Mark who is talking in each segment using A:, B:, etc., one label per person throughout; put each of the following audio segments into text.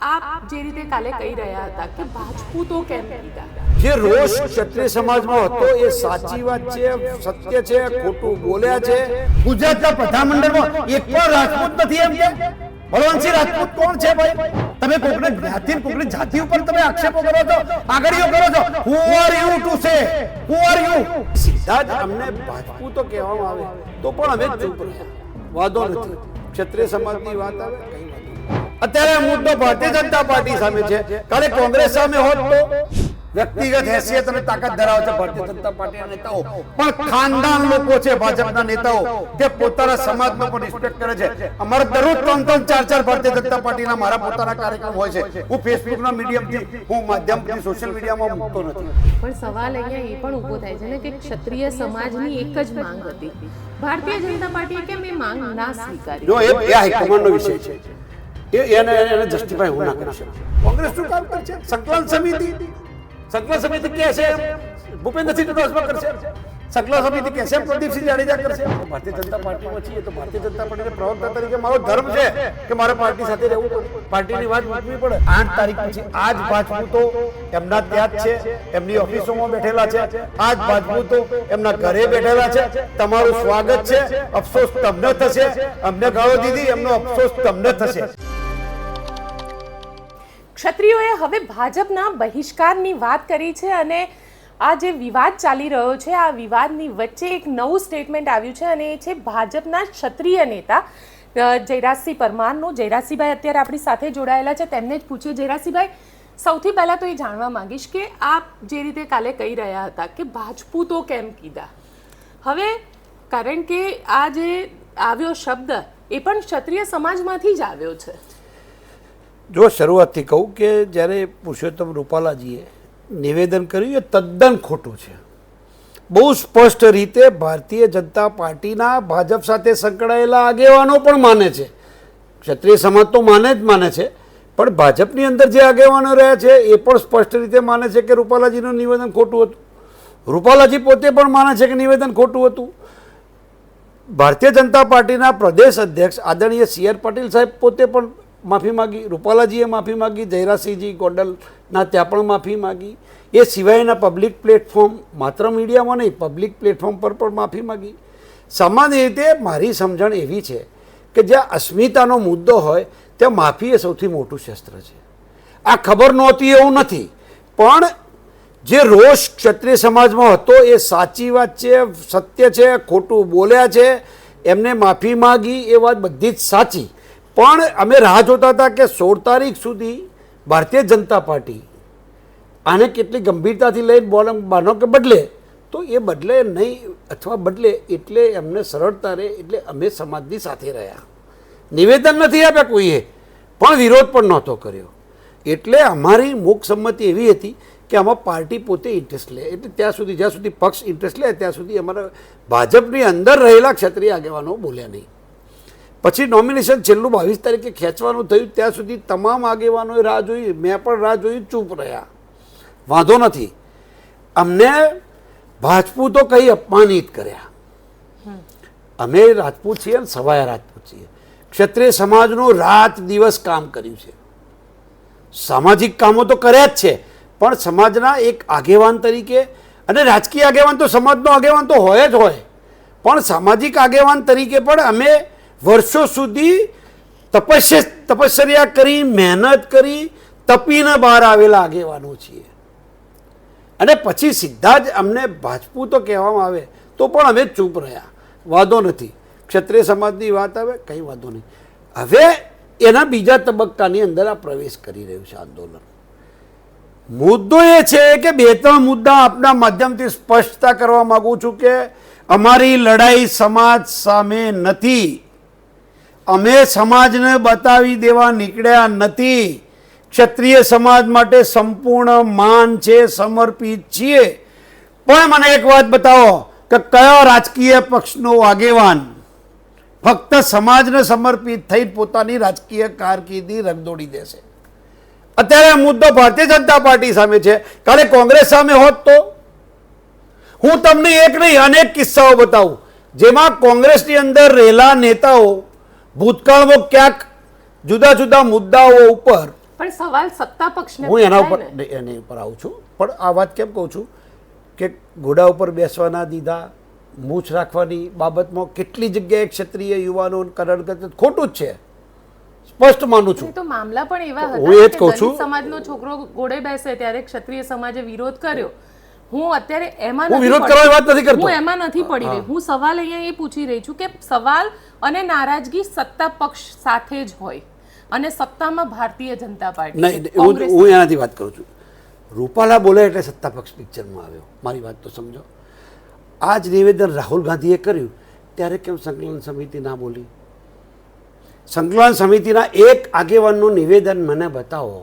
A: આપ જે રીતે કાલે કહી રહ્યા હતા કે રાજપૂતો કેમ કીધા
B: જે રોષ ક્ષત્રિય સમાજમાં હતો, એ સાચી વાત છે, સત્ય છે, ખોટું બોલ્યા છે.
C: ગુજરાતના પ્રધાનમંડળમાં એક પણ રાજપૂત નથી એમ કેમ બળવંતસિંહ રાજપૂત કોણ છે ભાઈ? તમે કોકને જ્ઞાતિ કોકને જાતિ ઉપર તમે આક્ષેપો કરો છો, આગળીઓ કરો છો. Who are you to say who are you
B: સીધા જ અમને રાજપૂતો કહેવામાં આવે તો પણ અમે ચૂપ રહ્યા. વાંધો નથી. ક્ષત્રિય સમાજની વાત આવે. અત્યારે મુદ્દો ભારતીય જનતા પાર્ટી સામે છે. કાલે કોંગ્રેસ સામે હોત તો
C: વ્યક્તિગત હેસિયત અને તાકાત ધરાવે છે ભારતીય જનતા પાર્ટીના નેતાઓ. પણ ખાનદાન લોકો છે ભાજપના નેતાઓ જે પોતાના સમાજનો પણ રિસ્પેક્ટ કરે છે. અમારે દરરોજ ત્રણ ત્રણ ચાર ચાર ભારતીય જનતા પાર્ટીના મારા પોતાના કાર્યક્રમ હોય છે. હું ફેસબુકના મીડિયમથી હું માધ્યમથી સોશિયલ મીડિયામાં મૂકતો નથી.
A: પણ સવાલ અહીંયા એ પણ ઊભો થાય છે ને કે ક્ષત્રિય સમાજની એક જ માંગ હતી. ભારતીય જનતા પાર્ટીએ કેમ એ માંગ ના સ્વીકારી?
B: જો એ હાઈકમાન્ડનો વિષય છે. એને એને જસ્ટિફાય હું ના કરી શકું કોંગ્રેસ શું કામ કરશે? સંકલન સમિતિ? સંકલન સમિતિ કે છે ભૂપેન્દ્રસિંહ ચુડાસમા કરશે. સંકલન સમિતિ કે છે પ્રદીપસિંહ જાડેજા કરશે ભારતીય જનતા પાર્ટીમાં છીએ તો ભારતીય જનતા પાર્ટીના પ્રવક્તા તરીકે મારો ધર્મ છે કે મારે પાર્ટી સાથે રહેવું પાર્ટીની વાત મૂકવી પડે.
C: આઠ તારીખ પછી આજ તો એમના ત્યાં જ છે. એમની ઓફિસોમાં બેઠેલા છે. આજ રાજપૂતો એમના ઘરે બેઠેલા છે. તમારું સ્વાગત છે. અફસોસ તમને થશે. અમને ગાળો દીધી, એમનો અફસોસ તમને થશે.
A: ક્ષત્રિયોએ હવે ભાજપના બહિષ્કારની વાત કરી છે અને આ જે વિવાદ ચાલી રહ્યો છે, આ વિવાદની વચ્ચે એક નવું સ્ટેટમેન્ટ આવ્યું છે અને એ છે ભાજપના ક્ષત્રિય નેતા જયરાજસિંહ પરમારનું. જયરાજસિંહભાઈ અત્યારે આપણી સાથે જોડાયેલા છે. તેમને જ પૂછ્યું જયરાજસિંહભાઈ, સૌથી પહેલાં તો એ જાણવા માંગીશ કે આપ જે રીતે કાલે કહી રહ્યા હતા કે ભાજપૂતો કેમ કીધા? હવે કારણ કે આ જે આવ્યો શબ્દ, એ પણ ક્ષત્રિય સમાજમાંથી જ આવ્યો છે.
B: જો શરૂઆતથી કહું કે જ્યારે પુરુષોત્તમ રૂપાલાજીએ નિવેદન કર્યું, એ તદ્દન ખોટું છે. બહુ સ્પષ્ટ રીતે ભારતીય જનતા પાર્ટીના ભાજપ સાથે સંકળાયેલા આગેવાનો પણ માને છે. ક્ષત્રિય સમાજ તો માને જ માને છે, પણ ભાજપની અંદર જે આગેવાનો રહ્યા છે, એ પણ સ્પષ્ટ રીતે માને છે કે રૂપાલાજીનું નિવેદન ખોટું હતું. રૂપાલાજી પોતે પણ માને છે કે નિવેદન ખોટું હતું. ભારતીય જનતા પાર્ટીના પ્રદેશ અધ્યક્ષ આદરણીય સી આર પાટીલ સાહેબ પોતે પણ માફી માગી, રૂપાલાજીએ માફી માગી, જયરાસિંહજી ગોંડલના ત્યાં પણ માફી માગી. એ સિવાયના પબ્લિક પ્લેટફોર્મ માત્ર મીડિયામાં નહીં પબ્લિક પ્લેટફોર્મ પર પણ માફી માગી. સામાન્ય રીતે મારી સમજણ એવી છે કે જ્યાં અસ્મિતાનો મુદ્દો હોય, ત્યાં માફી એ સૌથી મોટું શસ્ત્ર છે. આ ખબર નહોતી એવું નથી, પણ જે રોષ ક્ષત્રિય સમાજમાં હતો એ સાચી વાત છે, સત્ય છે, ખોટું બોલ્યા છે, એમને માફી માગી એ વાત બધી જ સાચી. પણ અમે રાહ જોતા હતા કે સોળ તારીખ સુધી ભારતીય જનતા પાર્ટી આને કેટલી ગંભીરતાથી લઈને બોલ માનો કે બદલે, તો એ બદલે નહીં અથવા બદલે એટલે એમને સરળતા રહે એટલે અમે સમાજની સાથે રહ્યા. નિવેદન નથી આપ્યા કોઈએ, પણ વિરોધ પણ નહોતો કર્યો. એટલે અમારી મૂક સંમતિ એવી હતી કે આમાં પાર્ટી પોતે ઇન્ટરેસ્ટ લે. એટલે ત્યાં સુધી, જ્યાં સુધી પક્ષ ઇન્ટરેસ્ટ લે, ત્યાં સુધી અમારા ભાજપની અંદર રહેલા ક્ષત્રિય આગેવાનો બોલ્યા નહીં. પછી નોમિનેશન છેલ્લું બાવીસ તારીખે ખેંચવાનું થયું, ત્યાં સુધી તમામ આગેવાનોએ રાહ જોઈ, મેં પણ રાહ જોઈ, ચૂપ રહ્યા. વાંધો નથી. અમને રાજપૂતો કંઈ અપમાનિત કર્યા. અમે રાજપૂત છીએ અને સવાયા રાજપૂત છીએ. ક્ષત્રિય સમાજનું રાત દિવસ કામ કર્યું છે. સામાજિક કામો તો કર્યા જ છે, પણ સમાજના એક આગેવાન તરીકે, અને રાજકીય આગેવાન તો સમાજનો આગેવાન તો હોય જ હોય. પણ સામાજિક આગેવાન તરીકે પણ અમે વર્ષો સુધી તપસ્યા તપશ્ચર્યા કરી, મહેનત કરી, તપીને બહાર આવેલા આગેવાનો છીએ. અને પછી સીધા જ અમને ભાજપૂતો કહેવામાં આવે, તો પણ અમે ચૂપ રહ્યા. વાંધો નથી. ક્ષત્રિય સમાજની વાત આવે, કંઈ વાંધો નહીં. હવે એના બીજા તબક્કાની અંદર આ પ્રવેશ કરી રહ્યું છે આંદોલન. મુદ્દો એ છે કે બે ત્રણ મુદ્દા આપના માધ્યમથી સ્પષ્ટતા કરવા માગું છું કે અમારી લડાઈ સમાજ સામે નથી. અમે સમાજને બતાવી દેવા નીકળ્યા નથી. ક્ષત્રિય સમાજ માટે સંપૂર્ણ માન છે, સમર્પિત છીએ. પણ મને એક વાત બતાવો કે કયો રાજકીય પક્ષનો આગેવાન? ફક્ત સમાજને સમર્પિત થઈ પોતાની રાજકીય કારકિર્દી રગદોડી દેશે. અત્યારે મુદ્દો ભારતીય જનતા પાર્ટી સામે છે. કાલે કોંગ્રેસ સામે હોત તો? હું તમને એક નહીં, અનેક કિસ્સાઓ બતાવું. જેમાં કોંગ્રેસની અંદર રહેલા નેતાઓ ભૂતકાળમાં ક્યાંક જુદા જુદા મુદ્દાઓ ઉપર
A: પણ સવાલ સત્તા પક્ષને
B: હું એના ઉપર એની ઉપર આવું છું. પણ આ વાત કેમ કહું છું કે ઘોડા ઉપર બેસવાના દીધા મૂછ રાખવાની બાબતમાં કેટલી જગ્યાએ ક્ષત્રિય યુવાનો કરણ કરતા ખોટું જ છે. સ્પષ્ટ માનું છું.
A: તો મામલા પણ એવા
B: હું એ જ કહું છું.
A: સમાજનો છોકરો ઘોડે બેસે ત્યારે ક્ષત્રિય સમાજે વિરોધ કર્યો. હું અત્યારે એમાં
B: હું વિરોધ કરવાની વાત નથી કરતો.
A: હું એમાં નથી પડી રહી. હું. સવાલ અહીંયા એ પૂછી રહી છું કે સવાલ અને નારાજગી સત્તા પક્ષ સાથે જ હોય અને સત્તામાં ભારતીય જનતા પાર્ટી
B: નહીં હું એનાથી વાત કરું છું. રૂપાલા બોલે એટલે સત્તા પક્ષ પિક્ચરમાં આવ્યો. મારી વાત તો સમજો. આ જ નિવેદન રાહુલ ગાંધીએ કર્યું ત્યારે કેમ સંકલન સમિતિ ના બોલી? સંકલન સમિતિના એક આગેવાનનું નિવેદન મને બતાવો.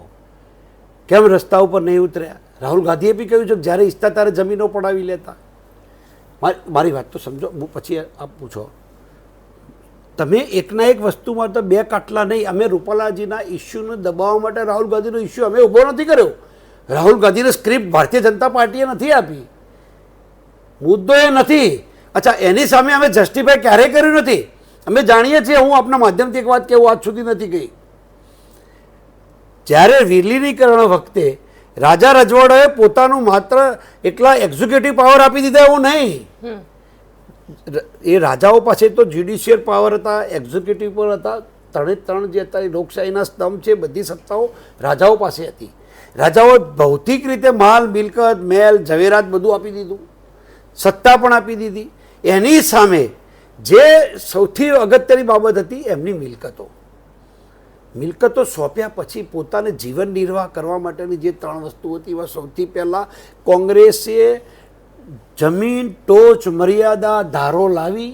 B: કેમ રસ્તા ઉપર નહીં ઉતર્યા? રાહુલ ગાંધીએ બી કહ્યું છે કે જ્યારે ઈચ્છતા ત્યારે જમીનો પડાવી લેતા. મારી વાત તો સમજો. હું પછી આપ પૂછો તમે એકના એક વસ્તુમાં તો બે કાટલા નહીં, અમે રૂપાલાજીના ઇસ્યુને દબાવવા માટે રાહુલ ગાંધીનો ઇસ્યુ અમે ઊભો નથી કર્યો. રાહુલ ગાંધીને સ્ક્રિપ્ટ ભારતીય જનતા પાર્ટીએ નથી આપી. મુદ્દો એ નથી. અચ્છા, એની સામે અમે જસ્ટિફાય ક્યારેય કર્યું નથી. અમે જાણીએ છીએ, હું આપના માધ્યમથી એક વાત કહેવું આજ સુધી નથી કહી. જ્યારે વિલીનીકરણ વખતે રાજા રજવાડાએ પોતાનું માત્ર એટલા એક્ઝિક્યુટિવ પાવર આપી દીધા એવું નહીં. એ રાજાઓ પાસે તો જ્યુડિશિયલ પાવર હતા એક્ઝિક્યુટિવ પર હતા. ત્રણે ત્રણ જે અત્યારે લોકશાહીના સ્તંભ છે બધી સત્તાઓ રાજાઓ પાસે હતી. રાજાઓ ભૌતિક રીતે માલ મિલકત મેલ ઝવેરાત બધું આપી દીધું. સત્તા પણ આપી દીધી. એની સામે જે સૌથી અગત્યની બાબત હતી એમની મિલકતો. મિલકતો સોંપ્યા પછી પોતાને જીવન નિર્વાહ કરવા માટેની જે ત્રણ વસ્તુ હતી એમાં સૌથી પહેલાં કોંગ્રેસે જમીન, ટોચ, મર્યાદા, ધારો લાવી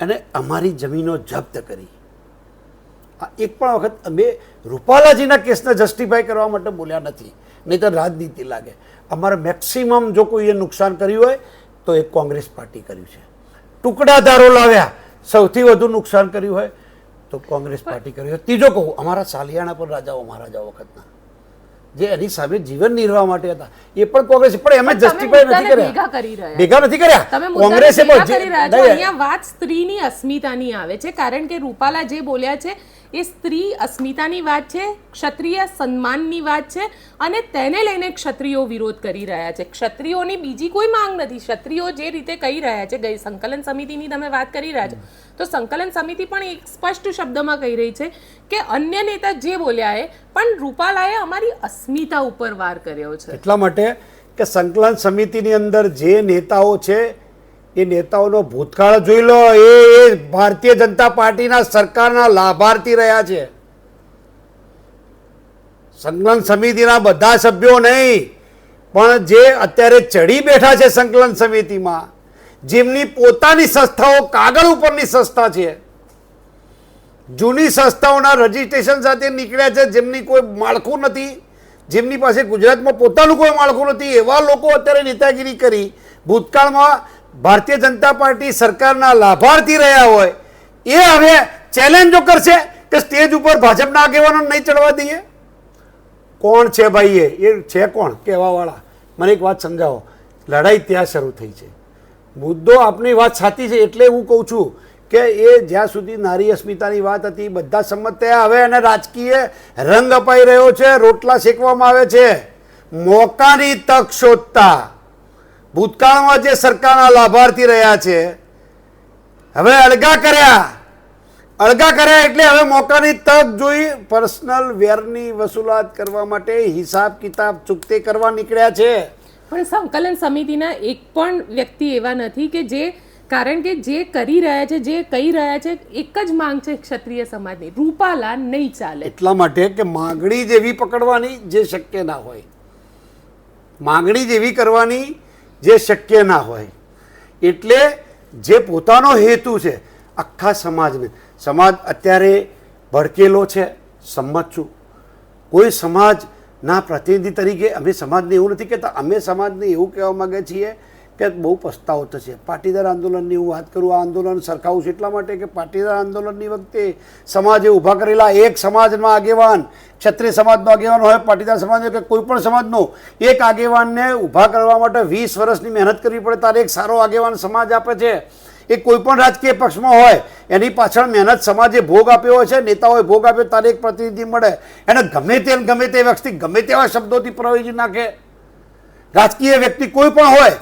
B: અને અમારી જમીનો જપ્ત કરી. આ એક પણ વખત અમે રૂપાલાજીના કેસને જસ્ટિફાય કરવા માટે બોલ્યા નથી નહીં તો રાજનીતિ લાગે. અમારે મેક્સિમમ જો કોઈએ નુકસાન કર્યું હોય, તો એ કોંગ્રેસ પાર્ટી કર્યું છે. ટુકડા ધારો લાવ્યા, સૌથી વધુ નુકસાન કર્યું હોય તો કોંગ્રેસ પાર્ટી કર્યું ત્રીજો કહું અમારા સાલિયાણા પણ રાજાઓ મહારાજાઓ વખતના. જે એની સામે જીવન નિર્વાહ માટે હતા. એ પણ કોંગ્રેસ પણ એમ જસ્ટિફાઈ નથી
A: કરી
B: કર્યા. ભેગા નથી કર્યા. કોંગ્રેસે પણ
A: કરી અહીંયા વાત સ્ત્રીની અસ્મિતાની આવે છે કારણ કે રૂપાલા જે બોલ્યા છે એ સ્ત્રી અસ્મિતાની વાત છે, ક્ષત્રિય સન્માનની વાત છે અને તેને લઈને ક્ષત્રિયો વિરોધ કરી રહ્યા છે. ક્ષત્રિયોની બીજી કોઈ માંગ નથી. ક્ષત્રિયો જે રીતે કહી રહ્યા છે, ગઈ સંકલન સમિતિની તમે વાત કરી રહ્યા છો, તો સંકલન સમિતિ પણ એક સ્પષ્ટ શબ્દમાં કહી રહી છે કે અન્ય નેતા જે બોલ્યા એ પણ રૂપાલાએ અમારી અસ્મિતા ઉપર વાર કર્યો છે.
B: એટલા માટે કે સંકલન સમિતિની અંદર જે નેતાઓ છે એ નેતાઓનો ભૂતકાળ જોઈ લો. એ એ ભારતીય જનતા પાર્ટીના સરકારના લાભાર્થી રહ્યા છે. સંકલન સમિતિના બધા સભ્યો નહીં, પણ જે અત્યારે ચડી બેઠા છે સંકલન સમિતિમાં, જેમની પોતાની સંસ્થાઓ કાગળ ઉપરની સંસ્થા છે. જૂની સંસ્થાઓના રજીસ્ટ્રેશન સાથે નીકળ્યા છે, જેમની કોઈ માળખું નથી, જેમની પાસે ગુજરાતમાં પોતાનું કોઈ માળખું નથી. એવા લોકો અત્યારે નેતાગીરી કરી. ભૂતકાળમાં ભારતીય જનતા પાર્ટી સરકારના લાભાર્થી રહ્યા હોય, એ હવે ચેલેન્જો કરશે કે સ્ટેજ ઉપર ભાજપના આગેવાનો નહીં ચડવા દઈએ? કોણ છે ભાઈ એ છે કોણ? કહેવાવાળા. મને એક વાત સમજાવો. લડાઈ ત્યાં શરૂ થઈ છે. મુદ્દો આપની વાત સાચી છે એટલે હું કહું છું કે એ જ્યાં સુધી નારી અસ્મિતાની વાત હતી, બધા સંમત થયા. હવે એને રાજકીય રંગ અપાઈ રહ્યો છે, રોટલા શેકવામાં આવે છે. મોકાની તક શોધતા. ભૂતકાળમાં જે સરકારના લાભાર્થી રહ્યા છે હવે અળગા કર્યા. અળગા કર્યા એટલે હવે મોકાની તક જોઈ પર્સનલ વેરની વસૂલાત કરવા માટે હિસાબ કિતાબ ચૂકતે કરવા નીકળ્યા છે.
A: પણ સંકલન સમિતિના એક પણ વ્યક્તિ એવા નથી કે જે કારણ કે જે કરી રહ્યા છે જે કહી રહ્યા છે એક જ માંગ છે ક્ષત્રિય સમાજની. રૂપાલા નહીં ચાલે.
B: એટલા માટે કે માંગણી જેવી પકડવાની જે શક્ય ના હોય. માગણી જેવી કરવાની જે શક્ય ના હોય. એટલે જે પોતાનો હેતુ છે, આખા સમાજને. સમાજ અત્યારે ભડકેલો છે, સંમત છું. કોઈ સમાજના પ્રતિનિધિ તરીકે અમે સમાજને એવું નથી કહેતા. અમે સમાજને એવું કહેવા માગીએ છીએ કે બહુ પસ્તાવો થશે. પાટીદાર આંદોલનની હું વાત કરું, આ આંદોલન સરખાવું છું એટલા માટે કે પાટીદાર આંદોલનની વખતે સમાજે ઊભા કરેલા એક સમાજમાં આગેવાન, ક્ષત્રિય સમાજનો આગેવાન હોય, પાટીદાર સમાજ કે કોઈ પણ સમાજનો, એક આગેવાનને ઊભા કરવા માટે વીસ વર્ષની મહેનત કરવી પડે ત્યારે એક સારો આગેવાન સમાજ આપે છે. એ કોઈ પણ રાજકીય પક્ષમાં હોય, એની પાછળ મહેનત સમાજે ભોગ આપ્યો હોય છે, નેતાઓએ ભોગ આપ્યો, તારે એક પ્રતિનિધિ મળે. એને ગમે તે ગમે તે વ્યક્તિ ગમે તેવા શબ્દોથી પ્રવેશી નાખે. રાજકીય વ્યક્તિ કોઈ પણ હોય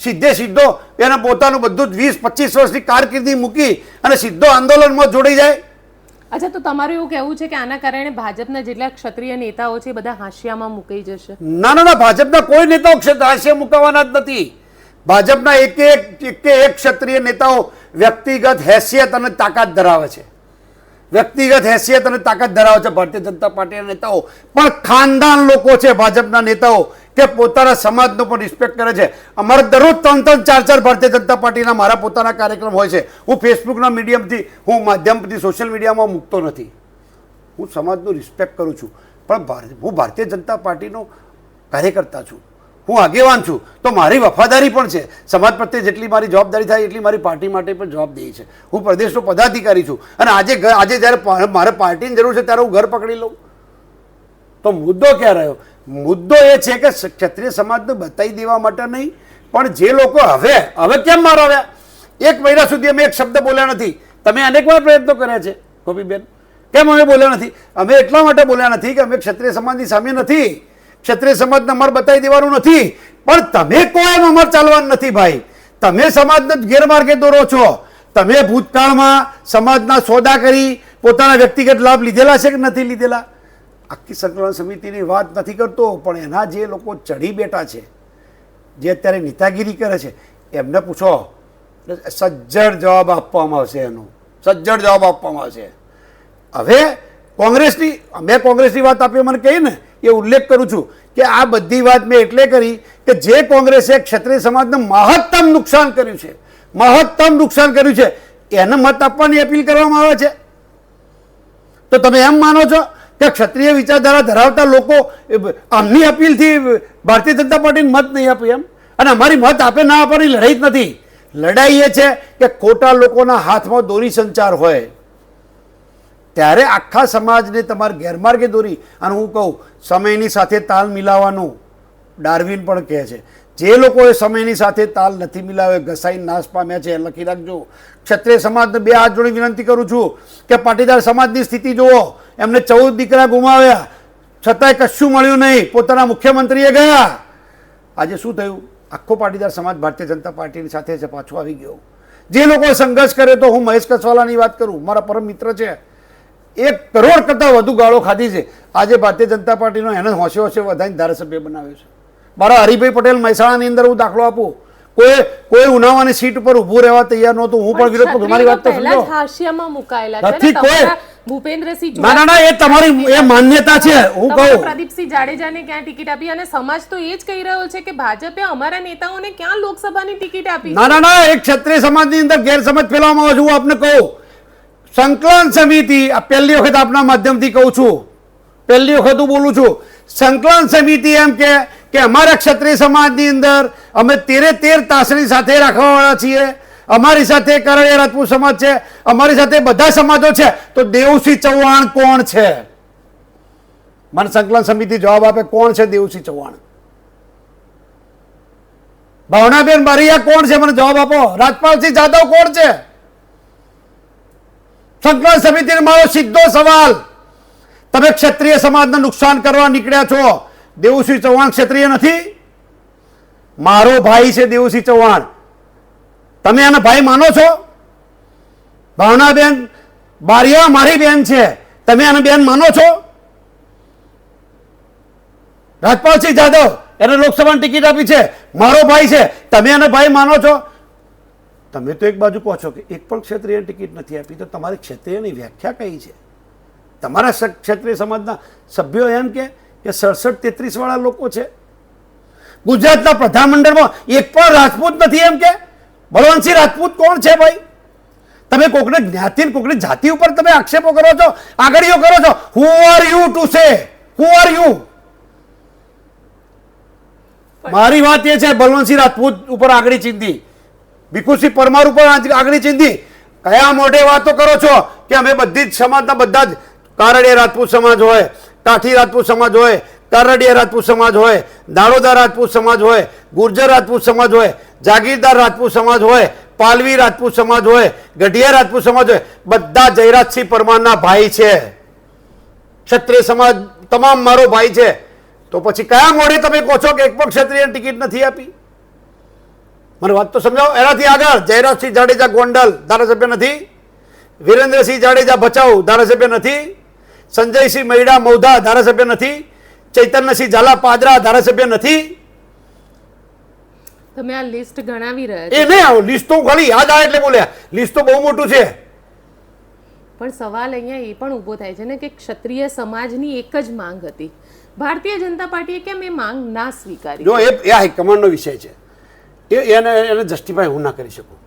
B: સીધે સીધો એને પોતાનું બધું જ વીસ પચીસ વર્ષની કારકિર્દી મૂકી અને સીધો આંદોલનમાં જોડી જાય.
A: અચ્છા તો તમારું એવું કહેવું છે કે આના કારણે ભાજપના જેટલા ક્ષત્રિય નેતાઓ છે બધા હાંસિયામાં મુકાઈ જશે?
B: ના ના ના ભાજપના કોઈ નેતાઓ હાસ્ય મુકાવાના જ નથી. ભાજપના એક એક એક ક્ષત્રિય નેતાઓ વ્યક્તિગત હેસિયત અને તાકાત ધરાવે છે. વ્યક્તિગત હેસિયત અને તાકાત ધરાવે છે ભારતીય જનતા પાર્ટીના નેતાઓ. પણ ખાનદાન લોકો છે ભાજપના નેતાઓ કે પોતાના સમાજનો પણ રિસ્પેક્ટ કરે છે. અમારે દરરોજ ત્રણ ત્રણ ચાર ચાર ભારતીય જનતા પાર્ટીના મારા પોતાના કાર્યક્રમ હોય છે. હું ફેસબુકના મીડિયમથી હું માધ્યમથી સોશિયલ મીડિયામાં મૂકતો નથી. હું સમાજનો રિસ્પેક્ટ કરું છું. પણ હું ભારતીય જનતા પાર્ટીનો કાર્યકર્તા છું. હું આગેવાન છું. તો મારી વફાદારી પણ છે. સમાજ પ્રત્યે જેટલી મારી જવાબદારી થાય, એટલી મારી પાર્ટી માટે પણ જવાબદારી છે. હું પ્રદેશનો પદાધિકારી છું. અને આજે આજે જ્યારે મારે પાર્ટીની જરૂર છે ત્યારે હું ઘર પકડી લઉં. તો મુદ્દો ક્યાં રહ્યો? મુદ્દો એ છે કે ક્ષત્રિય સમાજને બતાવી દેવા માટે નહીં, પણ જે લોકો હવે હવે કેમ મારો એક મહિના સુધી અમે એક શબ્દ બોલ્યા નથી. તમે અનેક વાર પ્રયત્નો કર્યા છે, ગોપીબેન. કેમ અમે બોલ્યા નથી? અમે એટલા માટે બોલ્યા નથી કે અમે ક્ષત્રિય સમાજની સામે નથી. ક્ષત્રિય સમાજના અમારે બતાવી દેવાનું નથી. પણ તમે કોઈ એમ અમર ચાલવાનું નથી ભાઈ. તમે સમાજને ગેરમાર્ગે દોરો છો. તમે ભૂતકાળમાં સમાજના સોદા કરી પોતાના વ્યક્તિગત લાભ લીધેલા છે કે નથી લીધેલા? આખી સંકલન સમિતિની વાત નથી કરતો, પણ એના જે લોકો ચડી બેઠા છે, જે અત્યારે નેતાગીરી કરે છે, એમને પૂછો, સજ્જડ જવાબ આપવામાં આવશે એનો. સજ્જડ જવાબ આપવામાં આવશે. હવે કોંગ્રેસની, મેં કોંગ્રેસની વાત આપી, મને કહી ને એ ઉલ્લેખ કરું છું કે આ બધી વાત મેં એટલે કરી કે જે કોંગ્રેસે ક્ષત્રિય સમાજને મહત્તમ નુકસાન કર્યું છે, મહત્તમ નુકસાન કર્યું છે, એને મત આપવાની અપીલ કરવામાં આવે છે. તો તમે એમ માનો છો કે ક્ષત્રિય વિચારધારા ધરાવતા લોકો આમની અપીલથી ભારતીય જનતા પાર્ટીને મત નહીં આપે એમ? અને અમારી મત આપે ના આપવાની લડાઈ જ નથી. લડાઈ એ છે કે ખોટા લોકોના હાથમાં દોરી સંચાર હોય. ત્યારે આખા સમાજને તમારે ગેરમાર્ગે દોરી. અને હું કહું, સમયની સાથે તાલ મિલાવવાનું ડાર્વિન પણ કહે છે. જે લોકોએ સમયની સાથે તાલ નથી મિલાવે ઘસાઈ નાશ પામ્યા છે, એ લખી રાખજો. ક્ષત્રિય સમાજને બે હાથ જોડી વિનંતી કરું છું કે પાટીદાર સમાજની સ્થિતિ જુઓ. એમને ચૌદ દીકરા ગુમાવ્યા. છતાંય કશું મળ્યું નહીં. પોતાના મુખ્યમંત્રીએ ગયા. આજે શું થયું? આખો પાટીદાર સમાજ ભારતીય જનતા પાર્ટીની સાથે છે પાછો આવી ગયો. જે લોકોએ સંઘર્ષ કરે તો હું મહેશ કસવાલાની વાત કરું. મારા પરમ મિત્ર છે. એક કરોડ કરતાં વધુ ગાળો ખાધી છે. આજે ભારતીય જનતા પાર્ટીનો એને હોશે હોશે વધારીને ધારાસભ્ય બનાવ્યો છે. મારા હરિભાઈ પટેલ મહેસાણાની અંદર હું દાખલો આપું. કોઈ કોઈ ઉનાવાની સીટ ઉપર ઊભું રહેવા તૈયાર નહોતું. હું પણ વિરોધ તમારી વાત તો સમજો.
A: મુકાયેલા
B: નથી કોઈ.
A: ભૂપેન્દ્રસિંહ
B: ના ના ના એ તમારી એ માન્યતા છે. હું કહું.
A: પ્રદીપસિંહ જાડેજાને ક્યાં ટિકિટ આપી? અને સમાજ તો એ જ કહી રહ્યો છે કે ભાજપે અમારા નેતાઓને ક્યાં લોકસભાની ટિકિટ આપી?
B: ના ના ના એક ક્ષત્રિય સમાજની અંદર ગેરસમજ ફેલાવવામાં આવે છે. હું આપને કહું. સંકલન સમિતિ, આ પહેલી વખત આપના માધ્યમથી કહું છું, પહેલી વખત હું બોલું છું, સંકલન સમિતિ એમ કે કે અમારા ક્ષત્રિય સમાજની અંદર અમે તેરે તેર તાસણી સાથે રાખવાવાળા છીએ, અમારી સાથે કરણીય રાજપૂત સમાજ છે, અમારી સાથે બધા સમાજો છે, તો દેવસિંહ ચૌહાણ કોણ છે? મને સંકલન સમિતિ જવાબ આપે કોણ છે દેવસિંહ ચૌહાણ? ભાવનાબેન બારીયા કોણ છે? મને જવાબ આપો. રાજપાલસિંહ જાદવ કોણ છે? સંકલન સમિતિને મારો સીધો સવાલ. તમે ક્ષત્રિય સમાજને નુકસાન કરવા નીકળ્યા છો. દેવુસિંહ ચૌહાણ ક્ષત્રિય નથી. મારો ભાઈ છે દેવુસિંહ ચૌહાણ. તમે આને ભાઈ માનો છો? ભાવનાબેન બારિયા મારી બેન છે. તમે આને બેન માનો છો? રાજપાલસિંહ જાદવ, એને લોકસભાની ટિકિટ આપી છે. મારો ભાઈ છે. તમે એને ભાઈ માનો છો? તમે તો એક બાજુ કહો છો કે એક પણ ક્ષત્રિય ટિકિટ નથી આપી તો તમારી ક્ષત્રિયની વ્યાખ્યા કઈ છે? તમારા ક્ષત્રિય સમાજના સભ્યો એમ કે સડસઠ તેત્રીસ વાળા લોકો છે. ગુજરાતના પ્રધાનમંડળમાં એક પણ રાજપૂત નથી એમ કે બળવંતસિંહ રાજપૂત કોણ છે ભાઈ? તમે કોકને જ્ઞાતિ કોકની જાતિ ઉપર તમે આક્ષેપો કરો છો આગળીઓ કરો છો. Who are you to say who are you મારી વાત એ છે બલવંતસિંહ રાજપૂત ઉપર આગળી ચિંધી. ભીખુસિંહ પરમાર ઉપર આગળ ચિંધી. કયા મોઢે વાતો કરો છો કે અમે બધી જ સમાજના બધા જ કારડીયા રાજપૂત સમાજ હોય, કાઠી રાજપૂત સમાજ હોય,
C: તારડિયા રાજપૂત સમાજ હોય, દાડોદા રાજપૂત સમાજ હોય, ગુર્જર રાજપૂત સમાજ હોય, જાગીરદાર રાજપૂત સમાજ હોય, પાલવી રાજપૂત સમાજ હોય, ગઢિયા રાજપૂત સમાજ હોય, બધા જયરાજસિંહ પરમારના ભાઈ છે. ક્ષત્રિય સમાજ તમામ મારો ભાઈ છે. તો પછી કયા મોડે તમે કહો છો કે એક પણ ક્ષત્રિય ટિકિટ નથી આપી? મને વાત તો સમજાવો. એનાથી આગળ જયરાજસિંહ જાડેજા ગોંડલ ધારાસભ્ય નથી. વિરેન્દ્રસિંહ જાડેજા ભચાઉ ધારાસભ્ય નથી. સંજયસિંહ મૈડા મૌધા ધારાસભ્ય નથી. ચૈતન્યસિંહ ઝાલા પાદરા ધારાસભ્ય નથી.
A: તમે આ લિસ્ટ ગણાવી રહ્યા
C: એ નહીં આવું. લિસ્ટ તો ખાલી યાદ આવે એટલે બોલ્યા. લિસ્ટ તો બહુ મોટું છે.
A: પણ સવાલ અહીંયા એ પણ ઊભો થાય છે ને કે ક્ષત્રિય સમાજની એક જ માંગ હતી. ભારતીય જનતા પાર્ટીએ કેમ એ માંગ ના સ્વીકારી?
C: જો એ હાઈકમાન્ડનો વિષય છે. એ એને એને જસ્ટિફાય હું ના કરી શકું.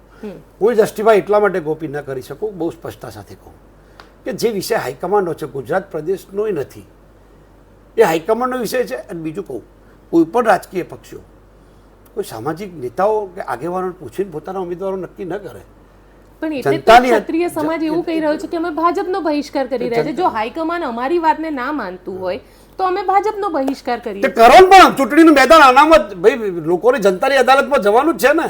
C: હું જસ્ટિફાય એટલા માટે ગોપી ના કરી શકું બહુ સ્પષ્ટતા સાથે કહું. કે જે વિષય હાઈકમાન્ડનો છે ગુજરાત પ્રદેશનો નથી. એ હાઈકમાન્ડનો વિષય છે અને બીજું કહું કોઈ પણ રાજકીય પક્ષો કોઈ સામાજિક નેતાઓ કે આગેવાનો પૂછીને પોતાના ઉમેદવારો નક્કી ન કરે.
A: પણ એટલે ક્ષત્રિય સમાજ એવું કહી રહ્યો છે કે અમે ભાજપનો બહિષ્કાર કરી રહ્યા છે. જો હાઈકમાન્ડ અમારી વાતને ના માનતું હોય તો અમે ભાજપનો બહિષ્કાર કરીએ
C: તે કરો પણ ચૂંટણીનું મેદાન અનામત ભાઈ લોકોની જનતાની અદાલતમાં જવાનું જ છે ને.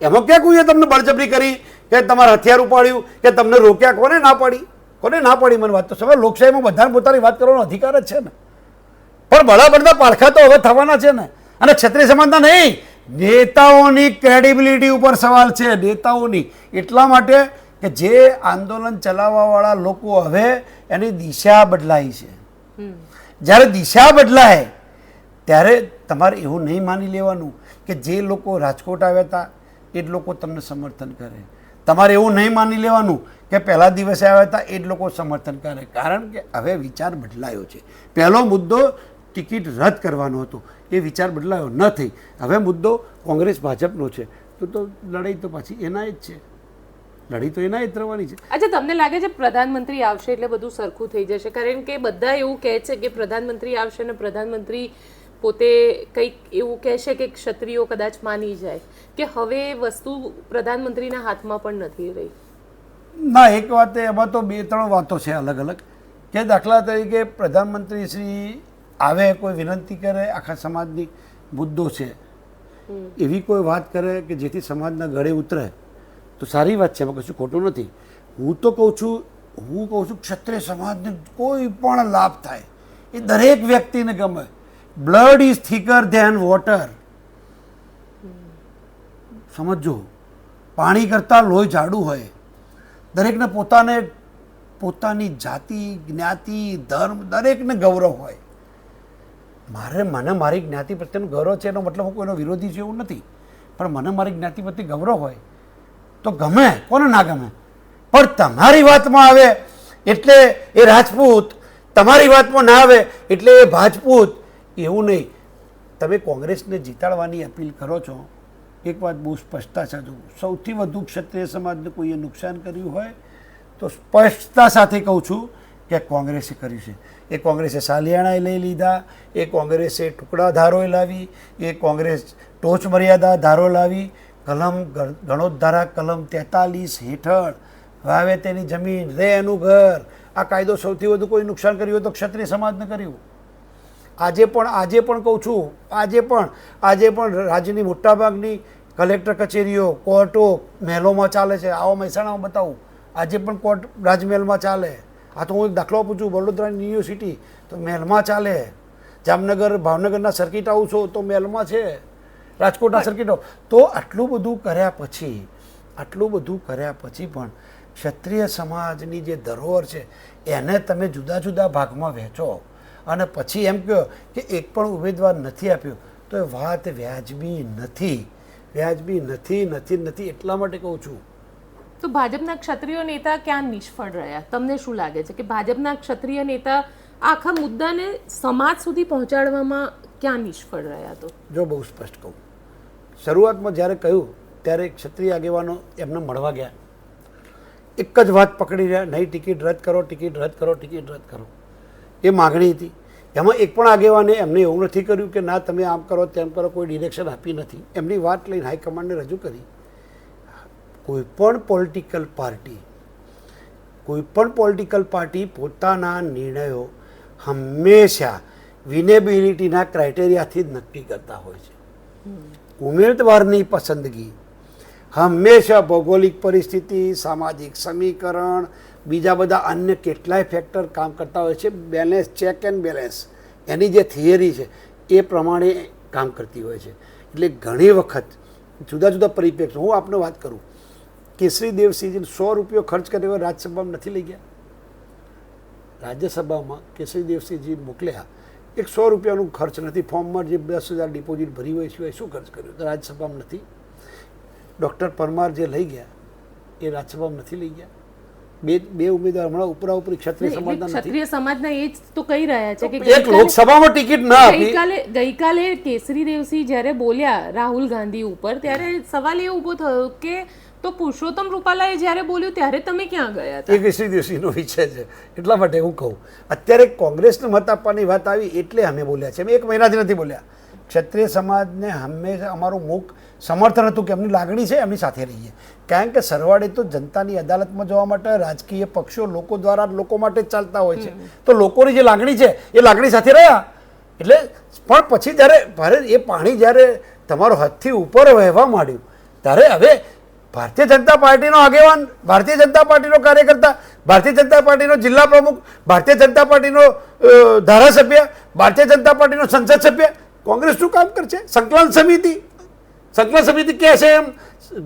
C: એમાં ક્યાં કોઈએ તમને બળજબરી કરી કે તમારે હથિયાર ઉપાડ્યું કે તમને રોક્યા કોને ના પાડી? કોને ના પાડી મને વાત? તો સમય લોકશાહીમાં બધાને પોતાની વાત કરવાનો અધિકાર જ છે ને. પણ બળા બળતા પારખા તો હવે થવાના છે ને. અને ક્ષત્રિય સમાનતા નહીં નેતાઓની ક્રેડિબિલિટી ઉપર સવાલ છે નેતાઓની. એટલા માટે કે જે આંદોલન ચલાવવાવાળા લોકો હવે એની દિશા બદલાઈ છે. જ્યારે દિશા બદલાય, ત્યારે તમારે એવું નહીં માની લેવાનું કે જે લોકો રાજકોટ આવ્યા હતા, એ જ લોકો તમને સમર્થન કરે. તમારે એવું નહીં માની લેવાનું કે પહેલા દિવસે આવ્યા હતા, એ જ લોકો સમર્થન કરે. કારણ કે હવે વિચાર બદલાયો છે. પહેલો મુદ્દો ટિકિટ રદ કરવાનો હતો. એ વિચાર બદલાયો ન થઈ હવે મુદ્દો કોંગ્રેસ ભાજપનો છે. તો તો લડાઈ તો પાછી એના જ છે. લડાઈ તો એના જ છે.
A: અચ્છા તમને લાગે છે પ્રધાનમંત્રી આવશે એટલે બધું સરખું થઈ જશે? કારણ કે બધા એવું કહે છે કે પ્રધાનમંત્રી આવશે અને પ્રધાનમંત્રી પોતે કંઈક એવું કહેશે કે ક્ષત્રિયો કદાચ માની જાય. કે હવે એ વસ્તુ પ્રધાનમંત્રીના હાથમાં પણ નથી રહી.
B: ના એક વાત એમાં તો બે ત્રણ વાતો છે અલગ અલગ. કે દાખલા તરીકે પ્રધાનમંત્રી શ્રી આવે કોઈ વિનંતી કરે આખા સમાજની મુદ્દો છે. એવી કોઈ વાત કરે કે જેથી સમાજના ગળે ઉતરે. તો સારી વાત છે, એમાં કશું ખોટું નથી. હું તો કહું છું, હું કહું છું, ક્ષત્રિય સમાજને કોઈ પણ લાભ થાય, એ દરેક વ્યક્તિને ગમે. Blood is thicker than water સમજો પાણી કરતાં લોહી જાડું હોય. દરેકને પોતાને, પોતાની જાતિ, જ્ઞાતિ, ધર્મ, દરેકને ગૌરવ હોય. મારે, મને મારી જ્ઞાતિ પ્રત્યેનો ગૌરવ છે એનો મતલબ હું કોઈનો વિરોધી છે એવું નથી. પણ મને મારી જ્ઞાતિ પ્રત્યે ગૌરવ હોય તો ગમે, કોને ના ગમે? પણ તમારી વાતમાં આવે એટલે એ રાજપૂત, તમારી વાતમાં ના આવે એટલે એ ભાજપૂત, એવું નહીં. તમે કોંગ્રેસને જીતાડવાની અપીલ કરો છો. એક વાત બહુ સ્પષ્ટતા સાથે સૌથી વધુ ક્ષત્રિય સમાજને કોઈએ નુકસાન કર્યું હોય તો સ્પષ્ટતા સાથે કહું છું કે કોંગ્રેસે કર્યું છે. એ કોંગ્રેસે સાલિયાણાએ લઈ લીધા, એ કોંગ્રેસે ટુકડા ધારોએ લાવી, એ કોંગ્રેસ ટોચ મર્યાદા ધારો લાવી કલમ ગણ- ગણોદ્ધારા કલમ તેતાલીસ હેઠળ, વાવે તેની જમીન, રે એનું ઘર. આ કાયદો સૌથી વધુ કોઈ નુકસાન કર્યું તો ક્ષત્રિય સમાજને કર્યું. આજે પણ આજે પણ કહું છું, આજે પણ આજે પણ રાજ્યની મોટાભાગની કલેક્ટર કચેરીઓ, કોર્ટો મહેલોમાં ચાલે છે. આવો મહેસાણામાં બતાવું. આજે પણ કોર્ટ રાજમહેલમાં ચાલે. આ તો હું દાખલો આપું છું વડોદરાની યુનિવર્સિટી તો મહેલમાં ચાલે. જામનગર ભાવનગરના સર્કિટ હાઉસો તો મહેલમાં છે. રાજકોટના સર્કિટનો તો આટલું બધું કર્યા પછી આટલું બધું કર્યા પછી પણ ક્ષત્રિય સમાજની જે ધરોહર છે એને તમે જુદા જુદા ભાગમાં વહેંચો. અને પછી એમ કહો કે એક પણ ઉમેદવાર નથી આપ્યો તો એ વાત વ્યાજબી નથી. વ્યાજબી નથી નથી નથી એટલા માટે કહું છું.
A: તો ભાજપના ક્ષત્રિય નેતા ક્યાં નિષ્ફળ રહ્યા? તમને શું લાગે છે કે ભાજપના ક્ષત્રિય નેતા આખા મુદ્દાને સમાજ સુધી પહોંચાડવામાં ક્યાં નિષ્ફળ રહ્યા તો?
B: જો બહુ સ્પષ્ટ કહું. શરૂઆતમાં જ્યારે કહ્યું, ત્યારે ક્ષત્રિય આગેવાનો એમને મળવા ગયા. એક જ વાત પકડી રહ્યા, નહીં, ટિકિટ રદ કરો, ટિકિટ રદ કરો, ટિકિટ રદ કરો. એ માગણી હતી. એમાં એક પણ આગેવાને એમને એવું નથી કર્યું કે, ના, તમે આમ કરો, તેમ કરો, કોઈ ડિરેક્શન આપી નથી. એમની વાત લઈને હાઈકમાન્ડને રજૂ કરી. કોઈ પણ પોલિટિકલ પાર્ટી, કોઈ પણ પોલિટિકલ પાર્ટી પોતાના નિર્ણયો હંમેશા વિનેબિલિટીના ક્રાઇટેરિયાથી જ નક્કી કરતા હોય છે. ઉમેદવારની પસંદગી. હંમેશા ભૌગોલિક પરિસ્થિતિ, સામાજિક સમીકરણ, બીજા બધા અન્ય કેટલાય ફેક્ટર કામ કરતા હોય છે. બેલેન્સ ચેક એન્ડ બેલેન્સ એની જે થિયરી છે, એ પ્રમાણે કામ કરતી હોય છે. એટલે ઘણી વખત જુદા જુદા પરિપ્રેક્ષ હું આપને વાત કરું. કેસરી દેવસિંહજી સો રૂપિયો ખર્ચ કર્યો, રાજ્યસભામાં નથી લઈ ગયા. રાજ્યસભામાં કેસરી દેવસિંહજી મોકલ્યા. એક સો રૂપિયાનું ખર્ચ નથી. ફોર્મમાં જે દસ હજાર ડિપોઝિટ ભરી હોય સિવાય શું ખર્ચ કર્યો? તો રાજ્યસભામાં નથી. ડૉક્ટર પરમાર જે લઈ ગયા એ રાજ્યસભામાં નથી લઈ ગયા. બે બે ઉમેદવાર હમણાં ઉપરા ઉપરી ક્ષત્રિય સમાજના
A: ક્ષત્રિય સમાજના એ જ તો કહી રહ્યા છે કે
B: એક લોકસભામાં ટિકિટ ના
A: ગઈકાલે ગઈકાલે કેસરી દેવસિંહ જ્યારે બોલ્યા રાહુલ ગાંધી ઉપર ત્યારે સવાલ એ ઊભો થયો કે તો પુરુષોત્તમ રૂપાલાએ જ્યારે બોલ્યું ત્યારે તમે ક્યાં ગયા હતા?
B: એ કેસરી દિવસીનો વિષય છે. એટલા માટે હું કહું. અત્યારે કોંગ્રેસને મત આપવાની વાત આવી એટલે અમે બોલ્યા છે અમે એક મહિનાથી નથી બોલ્યા. ક્ષત્રિય સમાજને હંમેશા અમારું મુખ સમર્થન હતું કે એમની લાગણી છે એમની સાથે રહીએ. કારણ કે સરવાળે તો જનતાની અદાલતમાં જવા માટે રાજકીય પક્ષો લોકો દ્વારા લોકો માટે જ ચાલતા હોય છે. તો લોકોની જે લાગણી છે એ લાગણી સાથે રહ્યા. એટલે પણ પછી જ્યારે ભારે એ પાણી જ્યારે તમારો હાથથી ઉપર વહેવા માંડ્યું ત્યારે હવે ભારતીય જનતા પાર્ટીનો આગેવાન, ભારતીય જનતા પાર્ટીનો કાર્યકર્તા, ભારતીય જનતા પાર્ટીનો જિલ્લા પ્રમુખ, ભારતીય જનતા પાર્ટીનો ધારાસભ્ય, ભારતીય જનતા પાર્ટીનો સંસદ સભ્ય. કોંગ્રેસ શું કામ કરશે? સંકલન સમિતિ. સંકલન સમિતિ કહે છે એમ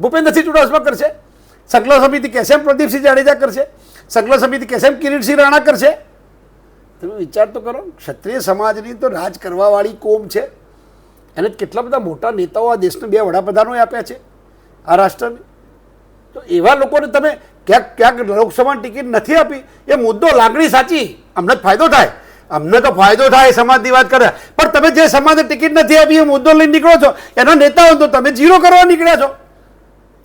B: ભૂપેન્દ્રસિંહ ચુડાસમા કરશે. સંકલન સમિતિ કહેશે એમ પ્રદીપસિંહ જાડેજા કરશે. સંકલન સમિતિ કહેશે એમ કિરીટસિંહ રાણા કરશે. તમે વિચાર તો કરો, ક્ષત્રિય સમાજની તો રાજ કરવાવાળી કોમ છે. એને કેટલા બધા મોટા નેતાઓ આ દેશને બે વડાપ્રધાનો આપ્યા છે. આ રાષ્ટ્રને. તો એવા લોકોને તમે ક્યાંક ક્યાંક લોકસભા ટિકિટ નથી આપી, એ મુદ્દો લાગણી સાચી, અમને જ ફાયદો થાય. અમને તો ફાયદો થાય સમાજની વાત કરે. પણ તમે જે સમાજને ટિકિટ નથી આપી, એ મુદ્દો લઈને નીકળો છો. એના નેતાઓ તો તમે જીરો કરવા નીકળ્યા છો.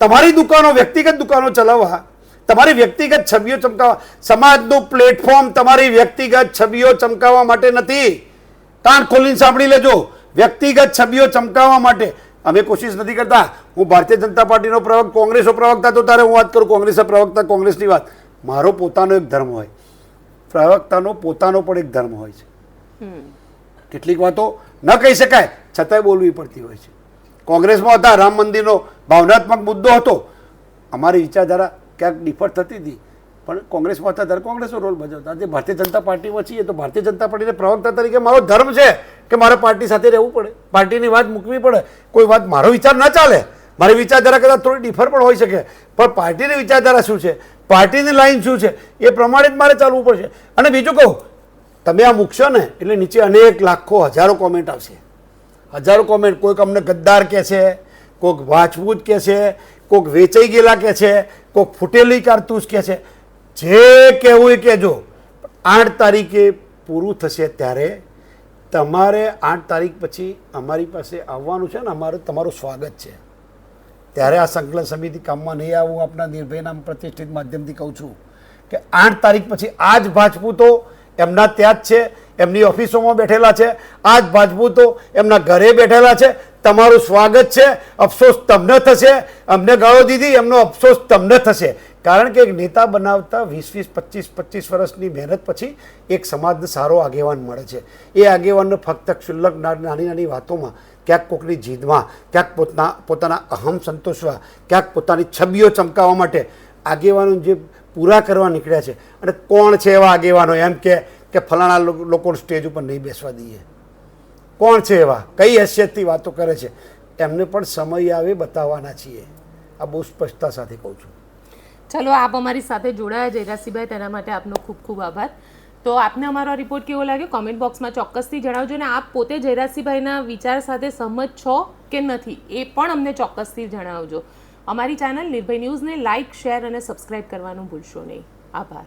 B: તમારી દુકાનો, વ્યક્તિગત દુકાનો ચલાવવા. તમારી વ્યક્તિગત છબીઓ ચમકાવવા. સમાજનું પ્લેટફોર્મ તમારી વ્યક્તિગત છબીઓ ચમકાવવા માટે નથી. કાન ખોલીને સાંભળી લેજો. વ્યક્તિગત છબીઓ ચમકાવવા માટે અમે કોશિશ નથી કરતા. હું ભારતીય જનતા પાર્ટીનો પ્રવક્તા કોંગ્રેસનો પ્રવક્તા તો તારે હું વાત કરું કોંગ્રેસના પ્રવક્તા કોંગ્રેસની વાત. મારો પોતાનો એક ધર્મ હોય. પ્રવક્તાનો પોતાનો પણ એક ધર્મ હોય છે. કેટલીક વાતો ન કહી શકાય છતાંય બોલવી પડતી હોય છે. કોંગ્રેસમાં હતા રામ મંદિરનો ભાવનાત્મક મુદ્દો હતો. અમારી વિચારધારા ક્યાંક ડિફર થતી હતી. પણ કોંગ્રેસમાં હતા ત્યારે કોંગ્રેસનો રોલ ભજવતા. જે ભારતીય જનતા પાર્ટીમાં છીએ તો ભારતીય જનતા પાર્ટીને પ્રવક્તા તરીકે મારો ધર્મ છે કે મારે પાર્ટી સાથે રહેવું પડે. પાર્ટીની વાત મૂકવી પડે. કોઈ વાત મારો વિચાર ના ચાલે. મારી વિચારધારા કદાચ થોડી ડિફર પણ હોઈ શકે. પણ પાર્ટીની વિચારધારા શું છે? પાર્ટીની લાઈન શું છે? એ પ્રમાણે જ મારે ચાલવું પડશે. અને બીજું કહું, તમે આ મૂકશો ને એટલે નીચે અનેક લાખો, હજારો કોમેન્ટ આવશે. હજારો કોમેન્ટ કોઈક અમને ગદ્દાર કહે છે, કોઈક વાજપૂત કહે છે, કોઈક વેચાઈ ગયેલા કહે છે, કોઈક ફૂટેલી કારતૂસ કહે છે. જે કહેવું એ કહેજો. આઠ તારીખે પૂરું થશે ત્યારે તમારે આઠ તારીખ પછી અમારી પાસે આવવાનું છે ને અમારું તમારું સ્વાગત છે. ત્યારે આ સંકલન સમિતિ કામમાં નહીં આવું આપણા નિર્ભયના પ્રતિષ્ઠિત માધ્યમથી કહું છું કે આઠ તારીખ પછી આ જ ભાજપૂતો એમના ત્યાં જ છે, એમની ઓફિસોમાં બેઠેલા છે આ જ ભાજપૂતો એમના ઘરે બેઠેલા છે, તમારું સ્વાગત છે, અફસોસ તમને થશે, અમને ગાળો દીધી, એમનો અફસોસ તમને થશે. કારણ કે એક નેતા બનાવતા વીસ વીસ, પચીસ પચીસ વર્ષની મહેનત પછી એક સમાજને સારો આગેવાન મળે છે. એ આગેવાનને ફક્ત ક્ષુલ્લક નાની નાની વાતોમાં ક્યાંક કોકની જીદમાં, ક્યાંક પોતાના પોતાના અહમ સંતોષવા, ક્યાંક પોતાની છબીઓ ચમકાવવા માટે આગેવાનો જે પૂરા કરવા નીકળ્યા છે. અને કોણ છે એવા આગેવાનો? એમ કે કે ફલાણા લોકો સ્ટેજ ઉપર નહીં બેસવા દઈએ. કોણ છે એવા? કઈ હેસિયતથી વાતો કરે છે? એમને પણ સમય આવે બતાવવાના છીએ. આ બહુ સ્પષ્ટતા સાથે કહું છું.
A: ચલો, આપ અમારી સાથે જોડાયા જયરાજસિંહભાઈ તેના માટે આપનો ખૂબ ખૂબ આભાર. તો આપને અમારો રિપોર્ટ કેવો લાગ્યો? કોમેન્ટ બોક્સમાં ચોક્કસથી જણાવજો અને આપ પોતે જયરાશીભાઈના વિચાર સાથે સહમત છો કે નથી, એ પણ અમને ચોક્કસથી જણાવજો. અમારી ચેનલ નિર્ભય ન્યૂઝને લાઇક શેર અને સબસ્ક્રાઇબ કરવાનું ભૂલશો નહીં. આભાર.